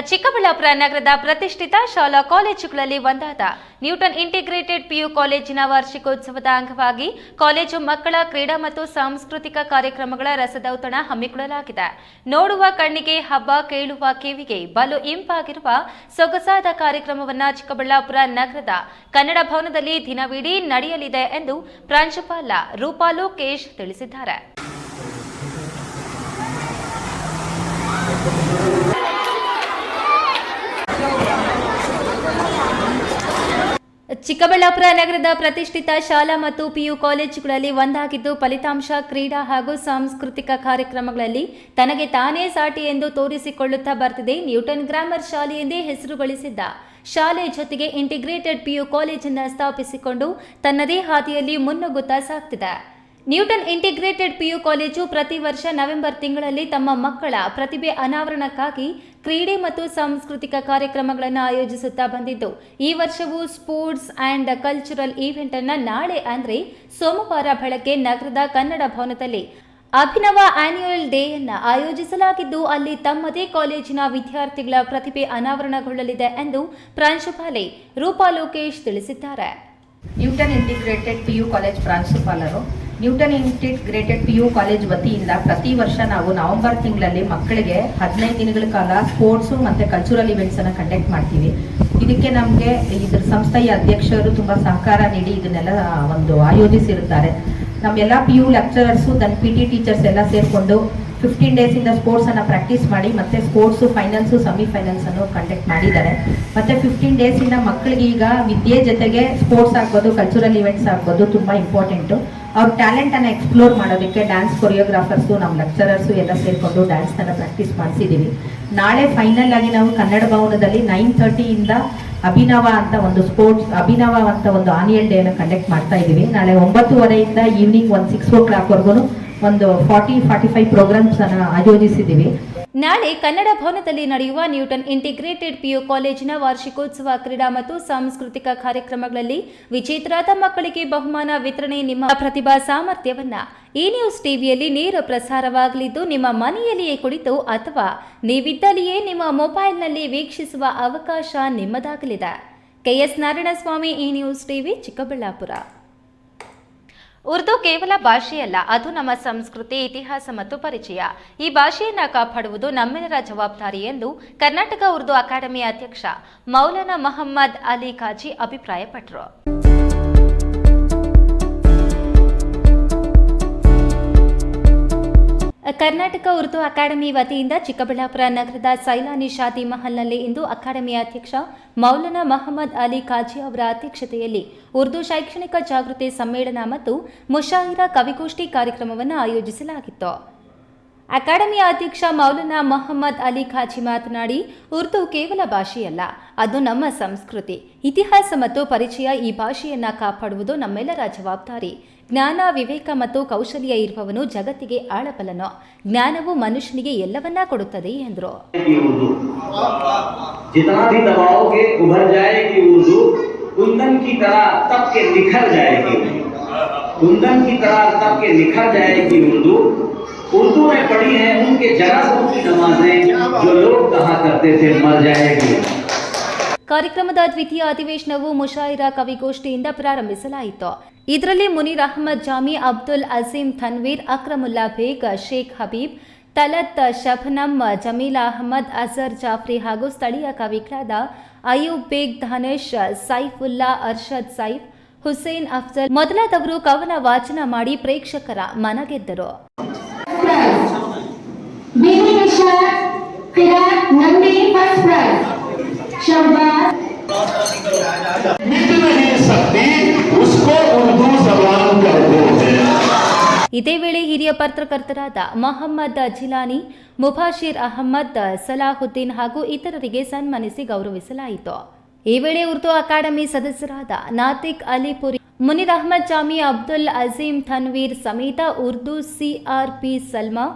Chikkaballapur ನಗರದ ಪ್ರತಿಷ್ಠಿತ ಶಾಲಾ ಕಾಲೇಜುಗಳಲ್ಲಿ ಒಂದಾದ ನ್ಯೂಟನ್ ಇಂಟಿಗ್ರೇಟೆಡ್ ಪಿಯು ಕಾಲೇಜಿನ ವಾರ್ಷಿಕೋತ್ಸವದ ಅಂಗವಾಗಿ ಕಾಲೇಜು ಮಕ್ಕಳ ಕ್ರೀಡಾ ಮತ್ತು ಸಾಂಸ್ಕೃತಿಕ ಕಾರ್ಯಕ್ರಮಗಳ ರಸದೌತಣ ಹಮ್ಮಿಕೊಳ್ಳಲಾಗಿದೆ. ನೋಡುವ ಕಣ್ಣಿಗೆ ಹಬ್ಬ, ಕೇಳುವ ಕಿವಿಗೆ ಬಲು ಇಂಪಾಗಿರುವ ಸೊಗಸಾದ ಕಾರ್ಯಕ್ರಮವನ್ನ ಚಿಕ್ಕಬಳ್ಳಾಪುರ ನಗರದ ಕನ್ನಡ ಭವನದಲ್ಲಿ ದಿನವಿಡೀ ನಡೆಯಲಿದೆ ಎಂದು ಪ್ರಾಂಶುಪಾಲ ರೂಪಾ ಲೋಕೇಶ್ ತಿಳಿಸಿದ್ದಾರೆ. ಚಿಕ್ಕಬಳ್ಳಾಪುರ ನಗರದ ಪ್ರತಿಷ್ಠಿತ ಶಾಲಾ ಮತ್ತು ಪಿಯು ಕಾಲೇಜುಗಳಲ್ಲಿ ಒಂದಾಗಿದ್ದು ಫಲಿತಾಂಶ ಕ್ರೀಡಾ ಹಾಗೂ ಸಾಂಸ್ಕೃತಿಕ ಕಾರ್ಯಕ್ರಮಗಳಲ್ಲಿ ತನಗೆ ತಾನೇ ಸಾಟಿ ಎಂದು ತೋರಿಸಿಕೊಳ್ಳುತ್ತಾ ಬರ್ತಿದೆ ನ್ಯೂಟನ್ ಗ್ರಾಮರ್ ಶಾಲೆ ಎಂದೇ ಹೆಸರು ಗಳಿಸಿದ್ದ ಶಾಲೆ ಜೊತೆಗೆ ಇಂಟಿಗ್ರೇಟೆಡ್ ಪಿಯು ಕಾಲೇಜನ್ನು ಸ್ಥಾಪಿಸಿಕೊಂಡು ತನ್ನದೇ ಹಾದಿಯಲ್ಲಿ ಮುನ್ನುಗ್ಗುತ್ತಾ ಸಾಗ್ತಿದೆ. ನ್ಯೂಟನ್ ಇಂಟಿಗ್ರೇಟೆಡ್ ಪಿಯು ಕಾಲೇಜು ಪ್ರತಿ ವರ್ಷ ನವೆಂಬರ್ ತಿಂಗಳಲ್ಲಿ ತಮ್ಮ ಮಕ್ಕಳ ಪ್ರತಿಭೆ ಅನಾವರಣಕ್ಕಾಗಿ ಕ್ರೀಡೆ ಮತ್ತು ಸಾಂಸ್ಕೃತಿಕ ಕಾರ್ಯಕ್ರಮಗಳನ್ನು ಆಯೋಜಿಸುತ್ತಾ ಬಂದಿದ್ದು, ಈ ವರ್ಷವೂ ಸ್ಪೋರ್ಟ್ಸ್ ಆ್ಯಂಡ್ ಕಲ್ಚರಲ್ ಈವೆಂಟ್ ಅನ್ನು ನಾಳೆ ಅಂದರೆ ಸೋಮವಾರ ಬೆಳಗ್ಗೆ ನಗರದ ಕನ್ನಡ ಭವನದಲ್ಲಿ ಅಭಿನವ ಡೇ ಡೇಯನ್ನು ಆಯೋಜಿಸಲಾಗಿದ್ದು, ಅಲ್ಲಿ ತಮ್ಮದೇ ಕಾಲೇಜಿನ ವಿದ್ಯಾರ್ಥಿಗಳ ಪ್ರತಿಭೆ ಅನಾವರಣಗೊಳ್ಳಲಿದೆ ಎಂದು ಪ್ರಾಂಶುಪಾಲೆ ರೂಪಾ ಲೋಕೇಶ್ ತಿಳಿಸಿದ್ದಾರೆ. Newton integrated P U college ಪ್ರಾಂಶುಪಾಲರು Newton integrated P U college ವತಿಯಿಂದ ಪ್ರತಿ ವರ್ಷ ನಾವು ನವೆಂಬರ್ ತಿಂಗಳಲ್ಲಿ ಮಕ್ಕಳಿಗೆ ಹದಿನೈದು ದಿನಗಳ ಕಾಲ ಸ್ಪೋರ್ಟ್ಸು ಮತ್ತು ಕಲ್ಚರಲ್ ಇವೆಂಟ್ಸನ್ನು ಕಂಡಕ್ಟ್ ಮಾಡ್ತೀವಿ. ಇದಕ್ಕೆ ನಮಗೆ ಇದ್ರ ಸಂಸ್ಥೆಯ ಅಧ್ಯಕ್ಷರು ತುಂಬ ಸಹಕಾರ ನೀಡಿ ಇದನ್ನೆಲ್ಲ ಒಂದು ಆಯೋಜಿಸಿರುತ್ತಾರೆ. ನಮ್ಮೆಲ್ಲ P U lecturers then P T teachers ಎಲ್ಲ ಸೇರಿಕೊಂಡು ಫಿಫ್ಟೀನ್ ಡೇಸಿಂದ ಸ್ಪೋರ್ಟ್ಸನ್ನು ಪ್ರಾಕ್ಟೀಸ್ ಮಾಡಿ ಮತ್ತೆ ಸ್ಪೋರ್ಟ್ಸು ಫೈನಲ್ಸು ಸೆಮಿ ಫೈನಲ್ಸನ್ನು ಕಂಡಕ್ಟ್ ಮಾಡಿದ್ದಾರೆ. ಮತ್ತೆ ಫಿಫ್ಟೀನ್ ಡೇಸಿಂದ ಮಕ್ಕಳಿಗೆ ಈಗ ವಿದ್ಯೆ ಜೊತೆಗೆ ಸ್ಪೋರ್ಟ್ಸ್ ಆಗ್ಬೋದು ಕಲ್ಚರಲ್ ಇವೆಂಟ್ಸ್ ಆಗ್ಬೋದು ತುಂಬ ಇಂಪಾರ್ಟೆಂಟು ಅವ್ರ ಟ್ಯಾಲೆಂಟನ್ನು ಎಕ್ಸ್ಪ್ಲೋರ್ ಮಾಡೋದಕ್ಕೆ ಡ್ಯಾನ್ಸ್ ಕೊರಿಯೋಗ್ರಾಫರ್ಸು ನಮ್ಮ ಲೆಕ್ಚರರ್ಸು ಎಲ್ಲ ಸೇರಿಕೊಂಡು ಡ್ಯಾನ್ಸ್ನ ಪ್ರಾಕ್ಟೀಸ್ ಮಾಡಿಸಿದ್ದೀವಿ ನಾಳೆ ಫೈನಲ್ ಆಗಿ ನಾವು ಕನ್ನಡ ಭವನದಲ್ಲಿ ನೈನ್ ತರ್ಟಿಯಿಂದ ಅಭಿನವ ಅಂತ ಒಂದು ಸ್ಪೋರ್ಟ್ಸ್ ಅಭಿನವ ಅಂತ ಒಂದು ಆನ್ಯುಯಲ್ ಡೇನ ಕಂಡಕ್ಟ್ ಮಾಡ್ತಾ ಇದ್ದೀವಿ ನಾಳೆ ಒಂಬತ್ತುವರೆಯಿಂದ ಈವ್ನಿಂಗ್ ಒಂದು ಸಿಕ್ಸ್ ಓ ಕ್ಲಾಕ್ವರೆಗೂ ಒಂದು ಫಾರ್ಟಿ ಫಾರ್ಟಿ ಫೈವ್ ಪ್ರೋಗ್ರಾಮ್ಸ್ ಅನ್ನು ಆಯೋಜಿಸಿದ್ದೀವಿ ನಾಳೆ ಕನ್ನಡ ಭವನದಲ್ಲಿ ನಡೆಯುವ ನ್ಯೂಟನ್ ಇಂಟಿಗ್ರೇಟೆಡ್ ಪಿಯು ಕಾಲೇಜಿನ ವಾರ್ಷಿಕೋತ್ಸವ ಕ್ರೀಡಾ ಮತ್ತು ಸಾಂಸ್ಕೃತಿಕ ಕಾರ್ಯಕ್ರಮಗಳಲ್ಲಿ ವಿಜೇತರಾದ ಮಕ್ಕಳಿಗೆ ಬಹುಮಾನ ವಿತರಣೆ ನಿಮ್ಮ ಪ್ರತಿಭಾ ಸಾಮರ್ಥ್ಯವನ್ನ ಈ ನ್ಯೂಸ್ ಟಿವಿಯಲ್ಲಿ ನೇರ ಪ್ರಸಾರವಾಗಲಿದ್ದು ನಿಮ್ಮ ಮನೆಯಲ್ಲಿಯೇ ಕುಳಿತು ಅಥವಾ ನೀವಿದ್ದಲ್ಲಿಯೇ ನಿಮ್ಮ ಮೊಬೈಲ್ನಲ್ಲಿ ವೀಕ್ಷಿಸುವ ಅವಕಾಶ ನಿಮ್ಮದಾಗಲಿದೆ. ಕೆಎಸ್ ನಾರಾಯಣಸ್ವಾಮಿ ಈ ನ್ಯೂಸ್ ಟಿವಿ ಚಿಕ್ಕಬಳ್ಳಾಪುರ. ಉರ್ದು ಕೇವಲ ಭಾಷೆಯಲ್ಲ, ಅದು ನಮ್ಮ ಸಂಸ್ಕೃತಿ, ಇತಿಹಾಸ ಮತ್ತು ಪರಿಚಯ. ಈ ಭಾಷೆಯನ್ನ ಕಾಪಾಡುವುದು ನಮ್ಮೆಲ್ಲರ ಜವಾಬ್ದಾರಿ ಎಂದು ಕರ್ನಾಟಕ ಉರ್ದು ಅಕಾಡೆಮಿ ಅಧ್ಯಕ್ಷ ಮೌಲಾನಾ ಮಹಮ್ಮದ್ ಅಲಿ ಖಾಜಿ ಅಭಿಪ್ರಾಯಪಟ್ಟರು ಕರ್ನಾಟಕ ಉರ್ದು ಅಕಾಡೆಮಿ ವತಿಯಿಂದ ಚಿಕ್ಕಬಳ್ಳಾಪುರ ನಗರದ ಸೈಲಾನಿ ಶಾದಿ ಮಹಲ್ನಲ್ಲಿ ಇಂದು ಅಕಾಡೆಮಿ ಅಧ್ಯಕ್ಷ ಮೌಲಾನಾ ಮಹಮ್ಮದ್ ಅಲಿ ಖಾಜಿ ಅವರ ಅಧ್ಯಕ್ಷತೆಯಲ್ಲಿ ಉರ್ದು ಶೈಕ್ಷಣಿಕ ಜಾಗೃತಿ ಸಮ್ಮೇಳನ ಮತ್ತು ಮುಷಾಹಿರಾ ಕವಿಗೋಷ್ಠಿ ಕಾರ್ಯಕ್ರಮವನ್ನು ಆಯೋಜಿಸಲಾಗಿತ್ತು. ಅಕಾಡೆಮಿ ಅಧ್ಯಕ್ಷ ಮೌಲಾನಾ ಮೊಹಮ್ಮದ್ ಅಲಿ ಖಾಜಿ ಮಾತನಾಡಿ, ಉರ್ದು ಕೇವಲ ಭಾಷೆಯಲ್ಲ, ಅದು ನಮ್ಮ ಸಂಸ್ಕೃತಿ. ಇತಿಹಾಸ ಮತ್ತು ಪರಿಚಯ ಈ ಭಾಷೆಯನ್ನ ಕಾಪಾಡುವುದು ನಮ್ಮೆಲ್ಲರ ಜವಾಬ್ದಾರಿ. ಜ್ಞಾನ ವಿವೇಕ ಮತ್ತು ಕೌಶಲ್ಯ ಇರುವವನು ಜಗತ್ತಿಗೆ ಆಳಬಲ್ಲನು ಜ್ಞಾನವು ಮನುಷ್ಯನಿಗೆ ಎಲ್ಲವನ್ನ ಕೊಡುತ್ತದೆ ಎಂದರು की उर्दू जितना भी दबाओगे उभर जाएगी उर्दू कुंदन की तरह तब के निखर जाएगी कुंदन की तरह तब के निखर जाएगी उर्दू उर्दू में पढ़ी है उनके जनाजों की नमाजें जो लोग कहा करते थे मर जाएगी ಕಾರ್ಯಕ್ರಮದ ದ್ವಿತೀಯ ಅಧಿವೇಶನವು ಮುಷಾಯಿರಾ ಕವಿಗೋಷ್ಠಿಯಿಂದ ಪ್ರಾರಂಭಿಸಲಾಯಿತು. ಇದರಲ್ಲಿ ಮುನೀರ್ ಅಹಮದ್, ಜಾಮಿ ಅಬ್ದುಲ್ ಅಜೀಂ ತನ್ವೀರ್, ಅಕ್ರಮುಲ್ಲಾ ಬೇಗ್, ಶೇಖ್ ಹಬೀಬ್, ತಲತ್ ಶಫನಮ್ ಜಮೀಲ್ ಅಹಮದ್, ಅಜರ್ ಜಾಫ್ರಿ ಹಾಗೂ ಸ್ಥಳೀಯ ಕವಿಗಳಾದ ಅಯೂಬ್ ಬೇಗ್, ಧನೇಶ್, ಸೈಫುಲ್ಲಾ, ಅರ್ಷದ್ ಸೈಫ್, ಹುಸೇನ್ ಅಫ್ಜಲ್ ಮೊದಲಾದವರು ಕವನ ವಾಚನ ಮಾಡಿ ಪ್ರೇಕ್ಷಕರ ಮನಗೆದ್ದರು. ಫಸ್ಟ್ ಪ್ರೈಸ್ ಇದೇ ವೇಳೆ ಹಿರಿಯ ಪತ್ರಕರ್ತರಾದ ಮೊಹಮ್ಮದ್ ಜಿಲಾನಿ ಮುಬಾಶಿರ್ ಅಹಮ್ಮದ್ ಸಲಾಹುದ್ದೀನ್ ಹಾಗೂ ಇತರರಿಗೆ ಸನ್ಮಾನಿಸಿ ಗೌರವಿಸಲಾಯಿತು. ಈ ವೇಳೆ ಉರ್ದು ಅಕಾಡೆಮಿ ಸದಸ್ಯರಾದ ನಾತಿಕ್ ಅಲಿಪುರಿ ಮುನಿರ್ ಅಹಮದ್ ಜಾಮಿ ಅಬ್ದುಲ್ ಅಜೀಂ ಥನ್ವೀರ್ ಸಮೇತ ಉರ್ದು ಸಿಆರ್ಪಿ ಸಲ್ಮಾ,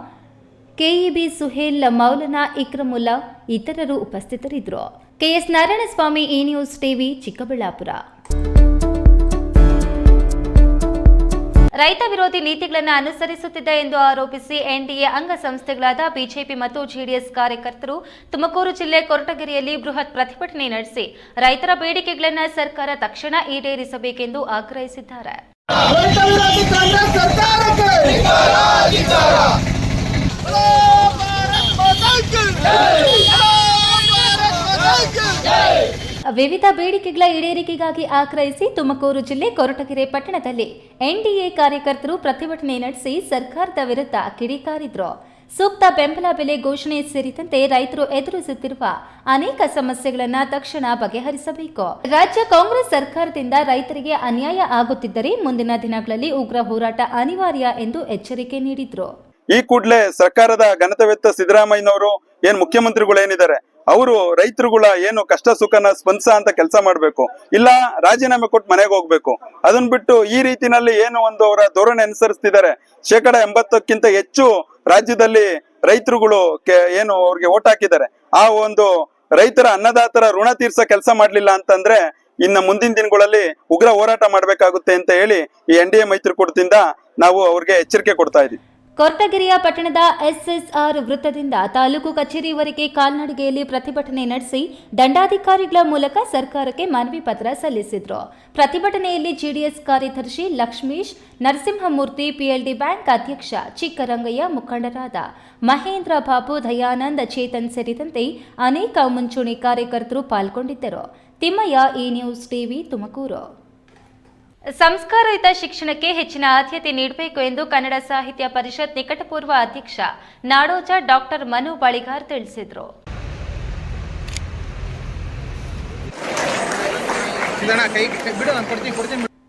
ಕೆಇಬಿ ಸುಹೇಲ್ ಮೌಲನಾ ಇಕ್ರಮುಲ್ಲಾ ಇತರರು ಉಪಸ್ಥಿತರಿದ್ದರು. KS Narayanaswamy E news TV, Chikkaballapur. ರೈತ ವಿರೋಧಿ ನೀತಿಗಳನ್ನು ಅನುಸರಿಸುತ್ತಿದೆ ಎಂದು ಆರೋಪಿಸಿ ಎನ್ಡಿಎ ಅಂಗಸಂಸ್ಥೆಗಳಾದ ಬಿಜೆಪಿ ಮತ್ತು ಜೆಡಿಎಸ್ ಕಾರ್ಯಕರ್ತರು ತುಮಕೂರು ಜಿಲ್ಲೆ ಕೊರಟಗೆರೆಯಲ್ಲಿ ಬೃಹತ್ ಪ್ರತಿಭಟನೆ ನಡೆಸಿ ರೈತರ ಬೇಡಿಕೆಗಳನ್ನು ಸರ್ಕಾರ ತಕ್ಷಣ ಈಡೇರಿಸಬೇಕೆಂದು ಆಗ್ರಹಿಸಿದ್ದಾರೆ. ವಿವಿಧ ಬೇಡಿಕೆಗಳ ಈಡೇರಿಕೆಗಾಗಿ ಆಗ್ರಹಿಸಿ ತುಮಕೂರು ಜಿಲ್ಲೆ ಕೊರಟಗೆರೆ ಪಟ್ಟಣದಲ್ಲಿ ಎನ್ಡಿಎ ಕಾರ್ಯಕರ್ತರು ಪ್ರತಿಭಟನೆ ನಡೆಸಿ ಸರ್ಕಾರದ ವಿರುದ್ಧ ಕಿಡಿಕಾರಿದ್ರು ಸೂಕ್ತ ಬೆಂಬಲ ಬೆಲೆ ಘೋಷಣೆ ಸೇರಿದಂತೆ ರೈತರು ಎದುರಿಸುತ್ತಿರುವ ಅನೇಕ ಸಮಸ್ಯೆಗಳನ್ನು ತಕ್ಷಣ ಬಗೆಹರಿಸಬೇಕು. ರಾಜ್ಯ ಕಾಂಗ್ರೆಸ್ ಸರ್ಕಾರದಿಂದ ರೈತರಿಗೆ ಅನ್ಯಾಯ ಆಗುತ್ತಿದ್ದರೆ ಮುಂದಿನ ದಿನಗಳಲ್ಲಿ ಉಗ್ರ ಹೋರಾಟ ಅನಿವಾರ್ಯ ಎಂದು ಎಚ್ಚರಿಕೆ ನೀಡಿದ್ರು. ಈ ಕೂಡಲೇ ಸರ್ಕಾರದ ಘನತವೆತ್ತ ಸಿದ್ದರಾಮಯ್ಯನವರು ಏನ್ ಮುಖ್ಯಮಂತ್ರಿಗಳು ಏನಿದ್ದಾರೆ ಅವರು ರೈತರುಗಳ ಏನು ಕಷ್ಟ ಸುಖನ ಸ್ಪಂದಿಸ ಅಂತ ಕೆಲಸ ಮಾಡಬೇಕು. ಇಲ್ಲ ರಾಜೀನಾಮೆ ಕೊಟ್ಟು ಮನೆಗೆ ಹೋಗ್ಬೇಕು. ಅದನ್ನ ಬಿಟ್ಟು ಈ ರೀತಿನಲ್ಲಿ ಏನು ಒಂದು ಅವರ ಧೋರಣೆ ಅನುಸರಿಸ್ತಿದ್ದಾರೆ. ಶೇಕಡ ಎಂಬತ್ತಕ್ಕಿಂತ ಹೆಚ್ಚು ರಾಜ್ಯದಲ್ಲಿ ರೈತರುಗಳು ಏನು ಅವ್ರಿಗೆ ಓಟ್ ಹಾಕಿದ್ದಾರೆ. ಆ ಒಂದು ರೈತರ ಅನ್ನದಾತರ ಋಣ ತೀರ್ಸ ಕೆಲಸ ಮಾಡ್ಲಿಲ್ಲ ಅಂತಂದ್ರೆ ಇನ್ನ ಮುಂದಿನ ದಿನಗಳಲ್ಲಿ ಉಗ್ರ ಹೋರಾಟ ಮಾಡ್ಬೇಕಾಗುತ್ತೆ ಅಂತ ಹೇಳಿ ಈ ಎನ್ ಡಿ ಎ ಮೈತ್ರಿಕೂಟದಿಂದ ನಾವು ಅವ್ರಿಗೆ ಎಚ್ಚರಿಕೆ ಕೊಡ್ತಾ ಇದ್ದೀವಿ ಕೊರಟಗೆರೆಯ ಪಟ್ಟಣದ ಎಸ್ಎಸ್ಆರ್ ವೃತ್ತದಿಂದ ತಾಲೂಕು ಕಚೇರಿವರೆಗೆ ಕಾಲ್ನಡಿಗೆಯಲ್ಲಿ ಪ್ರತಿಭಟನೆ ನಡೆಸಿ ದಂಡಾಧಿಕಾರಿಗಳ ಮೂಲಕ ಸರ್ಕಾರಕ್ಕೆ ಮನವಿ ಪತ್ರ ಸಲ್ಲಿಸಿದ್ರು. ಪ್ರತಿಭಟನೆಯಲ್ಲಿ ಜೆಡಿಎಸ್ ಕಾರ್ಯದರ್ಶಿ ಲಕ್ಷ್ಮೀಶ್, ನರಸಿಂಹಮೂರ್ತಿ, ಪಿಎಲ್ಡಿ ಬ್ಯಾಂಕ್ ಅಧ್ಯಕ್ಷ ಚಿಕ್ಕರಂಗಯ್ಯ ಮುಖಂಡರಾದ ಮಹೇಂದ್ರ ಬಾಬು ದಯಾನಂದ ಚೇತನ್ ಸೇರಿದಂತೆ ಅನೇಕ ಮುಂಚೂಣಿ ಕಾರ್ಯಕರ್ತರು ಪಾಲ್ಗೊಂಡಿದ್ದರು. ತಿಮ್ಮಯ್ಯ ಈ ನ್ಯೂಸ್ ಟಿವಿ ತುಮಕೂರು. ಸಂಸ್ಕಾರಯುತ ಶಿಕ್ಷಣಕ್ಕೆ ಹೆಚ್ಚಿನ ಆದ್ಯತೆ ನೀಡಬೇಕು ಎಂದು ಕನ್ನಡ ಸಾಹಿತ್ಯ ಪರಿಷತ್ ನಿಕಟಪೂರ್ವ ಅಧ್ಯಕ್ಷ ನಾಡೋಜ ಡಾಕ್ಟರ್ ಮನು ಬಳಿಗಾರ್ ತಿಳಿಸಿದರು.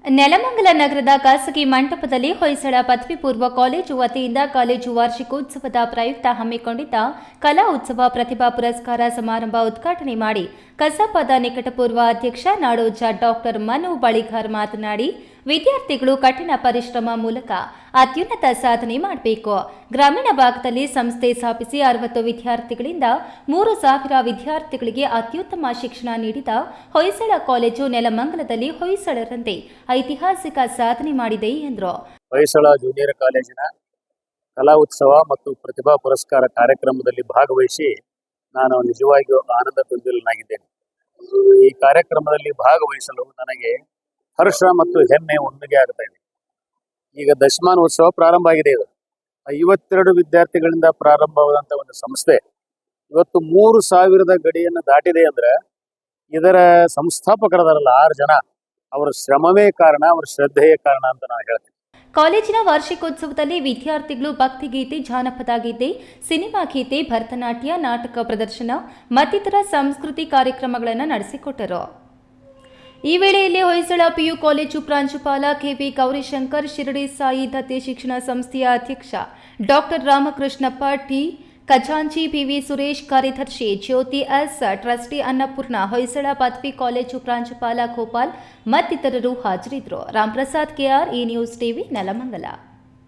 ನೆಲಮಂಗಲ ನಗರದ ಖಾಸಗಿ ಮಂಟಪದಲ್ಲಿ ಹೊಯ್ಸಳ ಪದವಿ ಪೂರ್ವ ಕಾಲೇಜು ವತಿಯಿಂದ ಕಾಲೇಜು ವಾರ್ಷಿಕೋತ್ಸವದ ಪ್ರಯುಕ್ತ ಹಮ್ಮಿಕೊಂಡಿದ್ದ ಕಲಾ ಉತ್ಸವ ಪ್ರತಿಭಾ ಪುರಸ್ಕಾರ ಸಮಾರಂಭ ಉದ್ಘಾಟನೆ ಮಾಡಿ ಕಸಾಪದ ನಿಕಟಪೂರ್ವ ಅಧ್ಯಕ್ಷ ನಾಡೋಜ ಡಾಕ್ಟರ್ ಮನು ಬಳಿಗಾರ್ ಮಾತನಾಡಿ ವಿದ್ಯಾರ್ಥಿಗಳು ಕಠಿಣ ಪರಿಶ್ರಮ ಮೂಲಕ ಅತ್ಯುನ್ನತ ಸಾಧನೆ ಮಾಡಬೇಕು. ಗ್ರಾಮೀಣ ಭಾಗದಲ್ಲಿ ಸಂಸ್ಥೆ ಸ್ಥಾಪಿಸಿ ಅರವತ್ತು ವಿದ್ಯಾರ್ಥಿಗಳಿಂದ ಮೂರು ಸಾವಿರ ವಿದ್ಯಾರ್ಥಿಗಳಿಗೆ ಅತ್ಯುತ್ತಮ ಶಿಕ್ಷಣ ನೀಡಿದ ಹೊಯ್ಸಳ ಕಾಲೇಜು ನೆಲಮಂಗಲದಲ್ಲಿ ಹೊಯ್ಸಳರಂತೆ ಐತಿಹಾಸಿಕ ಸಾಧನೆ ಮಾಡಿದೆ ಎಂದರು. ಹೊಯ್ಸಳ ಜೂನಿಯರ್ ಕಾಲೇಜಿನ ಕಲಾ ಉತ್ಸವ ಮತ್ತು ಪ್ರತಿಭಾ ಪುರಸ್ಕಾರ ಕಾರ್ಯಕ್ರಮದಲ್ಲಿ ಭಾಗವಹಿಸಿ ನಾನು ನಿಜವಾಗಿಯೂ ಆನಂದ ತುಂಬಿಲನಾಗಿದ್ದೇನೆ ಈ ಕಾರ್ಯಕ್ರಮದಲ್ಲಿ ಭಾಗವಹಿಸಲು ನನಗೆ ಹರ್ಷ ಮತ್ತು ಹೆಮ್ಮೆ ಒಂದಿಗೆ ಆಗ್ತಾ ಇದೆ ಈಗ ದಶಮಾನ ಉತ್ಸವ ಪ್ರಾರಂಭ ಆಗಿದೆ ಇದು. ಐವತ್ತೆರಡು ವಿದ್ಯಾರ್ಥಿಗಳಿಂದ ಪ್ರಾರಂಭವಾದಂಥ ಒಂದು ಸಂಸ್ಥೆ. ಇವತ್ತು ಮೂರು ಸಾವಿರದ ಗಡಿಯನ್ನು ದಾಟಿದೆ ಅಂದ್ರೆ ಇದರ ಸಂಸ್ಥಾಪಕರದಾರಲ್ಲ ಆರು ಜನ. ಅವರ ಶ್ರಮವೇ ಕಾರಣ, ಅವರ ಶ್ರದ್ಧೆಯೇ ಕಾರಣ ಅಂತ ನಾನು ಹೇಳ್ತೀನಿ. ಕಾಲೇಜಿನ ವಾರ್ಷಿಕೋತ್ಸವದಲ್ಲಿ ವಿದ್ಯಾರ್ಥಿಗಳು ಭಕ್ತಿಗೀತೆ, ಜಾನಪದ ಗೀತೆ, ಸಿನಿಮಾ ಗೀತೆ, ಭರತನಾಟ್ಯ, ನಾಟಕ ಪ್ರದರ್ಶನ, ಮತ್ತಿತರ ಸಂಸ್ಕೃತಿ ಕಾರ್ಯಕ್ರಮಗಳನ್ನು ನಡೆಸಿಕೊಟ್ಟರು. ಈ ವೇಳೆಯಲ್ಲಿ ಹೊಯ್ಸಳ ಪಿಯು ಕಾಲೇಜು ಪ್ರಾಂಶುಪಾಲ ಕೆವಿ ಗೌರಿಶಂಕರ್, ಶಿರಡಿ ಸಾಯಿ ದತ್ತಿ ಶಿಕ್ಷಣ ಸಂಸ್ಥೆಯ ಅಧ್ಯಕ್ಷ ಡಾಕ್ಟರ್ ರಾಮಕೃಷ್ಣಪ್ಪ, ಟಿ. ಖಜಾಂಚಿ ಪಿವಿ ಸುರೇಶ್ ಕಾರ್ಯದರ್ಶಿ, ಜ್ಯೋತಿ ಎಸ್. ಟ್ರಸ್ಟಿ ಅನ್ನಪೂರ್ಣ, ಹೊಯ್ಸಳ ಪದವಿ ಕಾಲೇಜು ಪ್ರಾಂಶುಪಾಲ ಗೋಪಾಲ್, ಮತ್ತಿತರರು ಹಾಜರಿದ್ದರು. Ramprasad KR E news TV, Nelamangala.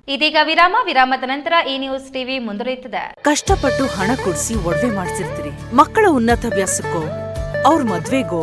ಇದೀಗ ವಿರಾಮ, ವಿರಾಮದ ನಂತರ ಈ ನ್ಯೂಸ್ ಟಿವಿ ಮುಂದುವರಿಯುತ್ತದೆ. ಕಷ್ಟಪಟ್ಟು ಹಣ ಕೊಡಿಸಿ ಒಡವೆ ಮಾಡಿಸಿರ್ತೀರಿ. ಮಕ್ಕಳ ಉನ್ನತ ಉನ್ನತಾಭ್ಯಾಸಕ್ಕೋ ಅವ್ರ ಮದ್ವೆಗೋ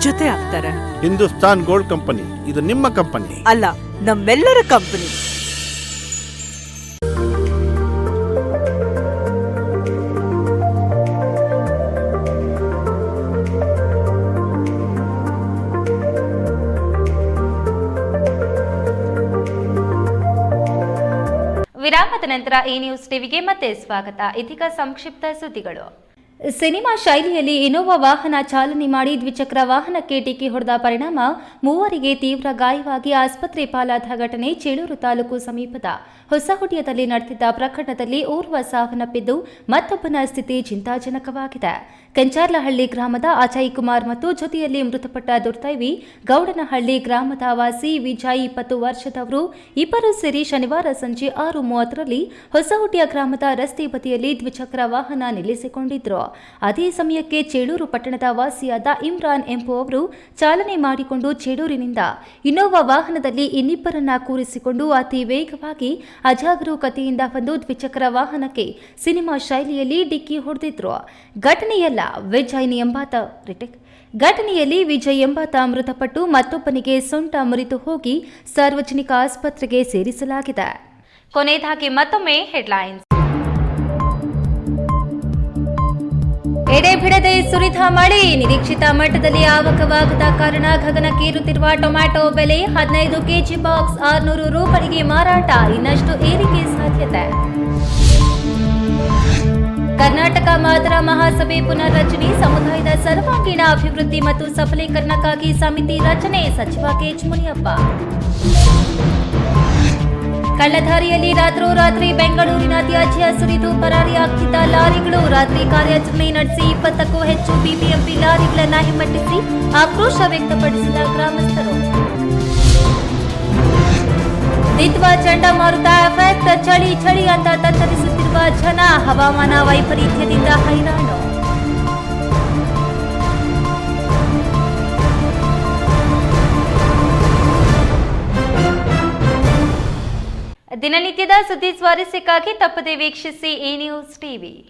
ಜೊತೆ ಆಗ್ತಾರೆ. ಹಿಂದೂಸ್ತಾನ್ ಗೋಲ್ಡ್ ಕಂಪನಿ ಇದು ನಿಮ್ಮ ಕಂಪನಿ. ಅಲ್ಲ ನಮ್ಮೆಲ್ಲರ ಕಂಪನಿ. ವಿರಾಮದ ನಂತರ ಈ ನ್ಯೂಸ್ ಟಿವಿಗೆ ಮತ್ತೆ ಸ್ವಾಗತ. ಇದೀಗ ಸಂಕ್ಷಿಪ್ತ ಸುದ್ದಿಗಳು. ಸಿನಿಮಾ ಶೈಲಿಯಲ್ಲಿ ಇನೋವಾ ವಾಹನ ಚಾಲನೆ ಮಾಡಿ ದ್ವಿಚಕ್ರ ವಾಹನಕ್ಕೆ ಡಿಕ್ಕಿ ಹೊಡೆದ ಪರಿಣಾಮ ಮೂವರಿಗೆ ತೀವ್ರ ಗಾಯವಾಗಿ ಆಸ್ಪತ್ರೆ ಪಾಲಾದ ಘಟನೆ ಚೇಳೂರು ತಾಲೂಕು ಸಮೀಪದ ಹೊಸಹುಡಿಯದಲ್ಲಿ ನಡೆದಿದ್ದ ಪ್ರಕರಣದಲ್ಲಿ ಓರ್ವ ಸಾವನ್ನಪ್ಪಿದ್ದು ಮತ್ತೊಬ್ಬನ ಸ್ಥಿತಿ ಚಿಂತಾಜನಕವಾಗಿದೆ. ಕೆಂಚಾರ್ಲಹಳ್ಳಿ ಗ್ರಾಮದ ಅಜಯ್ ಕುಮಾರ್ ಮತ್ತು ಜೊತೆಯಲ್ಲಿ ಮೃತಪಟ್ಟ ದುರ್ದೈವಿ ಗೌಡನಹಳ್ಳಿ ಗ್ರಾಮದ ವಾಸಿ ವಿಜಯ್ ಇಪ್ಪತ್ತು ವರ್ಷದವರು ಇಬ್ಬರು ಸೇರಿ ಶನಿವಾರ ಸಂಜೆ ಆರು ಮೂವತ್ತರಲ್ಲಿ ಹೊಸಹುಟ್ಟಿಯ ಗ್ರಾಮದ ರಸ್ತೆ ಬದಿಯಲ್ಲಿ ದ್ವಿಚಕ್ರ ವಾಹನ ನಿಲ್ಲಿಸಿಕೊಂಡಿದ್ರು. ಅದೇ ಸಮಯಕ್ಕೆ ಚೇಳೂರು ಪಟ್ಟಣದ ವಾಸಿಯಾದ ಇಮ್ರಾನ್ ಎಂಬುವವರು ಚಾಲನೆ ಮಾಡಿಕೊಂಡು ಚೇಳೂರಿನಿಂದ ಇನ್ನೋವಾ ವಾಹನದಲ್ಲಿ ಇನ್ನಿಬ್ಬರನ್ನ ಕೂರಿಸಿಕೊಂಡು ಅತಿ ವೇಗವಾಗಿ ಅಜಾಗರೂಕತೆಯಿಂದ ಬಂದು ದ್ವಿಚಕ್ರ ವಾಹನಕ್ಕೆ ಸಿನಿಮಾ ಶೈಲಿಯಲ್ಲಿ ಡಿಕ್ಕಿ ಹೊಡೆದಿದ್ರು. ಘಟನೆಯಲ್ಲ ವಿಜಯ್ ಎಂಬಾತ ರಿಟೆಕ್. ಘಟನೆಯಲ್ಲಿ ವಿಜಯ್ ಎಂಬಾತ ಮೃತಪಟ್ಟು ಮತ್ತೊಬ್ಬನಿಗೆ ಸೊಂಟ ಮುರಿತು ಹೋಗಿ ಸಾರ್ವಜನಿಕ ಆಸ್ಪತ್ರೆಗೆ ಸೇರಿಸಲಾಗಿದೆ. ಕೊನೆಯದಾಗಿ ಮತ್ತೊಮ್ಮೆ ಹೆಡ್ಲೈನ್ಸ್. ಎಡೆ ಬಿಡದೆ ಸುರಿದ ಮಳೆ, ನಿರೀಕ್ಷಿತ ಮಟ್ಟದಲ್ಲಿ ಆವಕವಾಗದ ಕಾರಣ ಗಗನಕ್ಕೇರುತ್ತಿರುವ ಟೊಮ್ಯಾಟೊ ಬೆಲೆ ಹದಿನೈದು ಕೆಜಿ ಬಾಕ್ಸ್ ಆರುನೂರು ರೂಪಾಯಿಗೆ ಮಾರಾಟ, ಇನ್ನಷ್ಟು ಏರಿಕೆ ಸಾಧ್ಯತೆ. ಕರ್ನಾಟಕ ಮಾದರ ಮಹಾಸಭೆ ಪುನರ್ರಚನೆ, ಸಮುದಾಯದ ಸರ್ವಾಂಗೀಣ ಅಭಿವೃದ್ಧಿ ಮತ್ತು ಸಬಲೀಕರಣಕ್ಕಾಗಿ ಸಮಿತಿ ರಚನೆ, ಸಚಿವ ಕೆಎಚ್ ಮುನಿಯಪ್ಪ ಕಳ್ಳಧಾರಿಯಲ್ಲಿ ರಾತ್ರೋರಾತ್ರಿ ಬೆಂಗಳೂರಿನ ತ್ಯಾಜ್ಯ ಸುರಿದು ಪರಾರಿಯಾಗ್ತಿದ್ದ ಲಾರಿಗಳು ರಾತ್ರಿ ಕಾರ್ಯಾಚರಣೆ ನಡೆಸಿ ಇಪ್ಪತ್ತಕ್ಕೂ ಹೆಚ್ಚು ಬಿಬಿಎಂಪಿ ಲಾರಿಗಳನ್ನು ಹಿಮ್ಮೆಟ್ಟಿಸಿ ಆಕ್ರೋಶ ವ್ಯಕ್ತಪಡಿಸಿದ ಗ್ರಾಮಸ್ಥರು. ದಿತ್ವ ಚಂಡಮಾರುತ ಎಫೆಕ್ಟ್ ಚಳಿ ಚಳಿ ಅಂತ ತತ್ತರಿಸುತ್ತಿರುವ ಜನ ಹವಾಮಾನ ವೈಪರೀತ್ಯದಿಂದ ಹೈರಾಣು. ದಿನನಿತ್ಯದ ಸುದ್ದಿ ಸ್ವಾರಸ್ಯಕ್ಕಾಗಿ ತಪ್ಪದೆ ವೀಕ್ಷಿಸಿ ಈ ನ್ಯೂಸ್ ಟಿವಿ.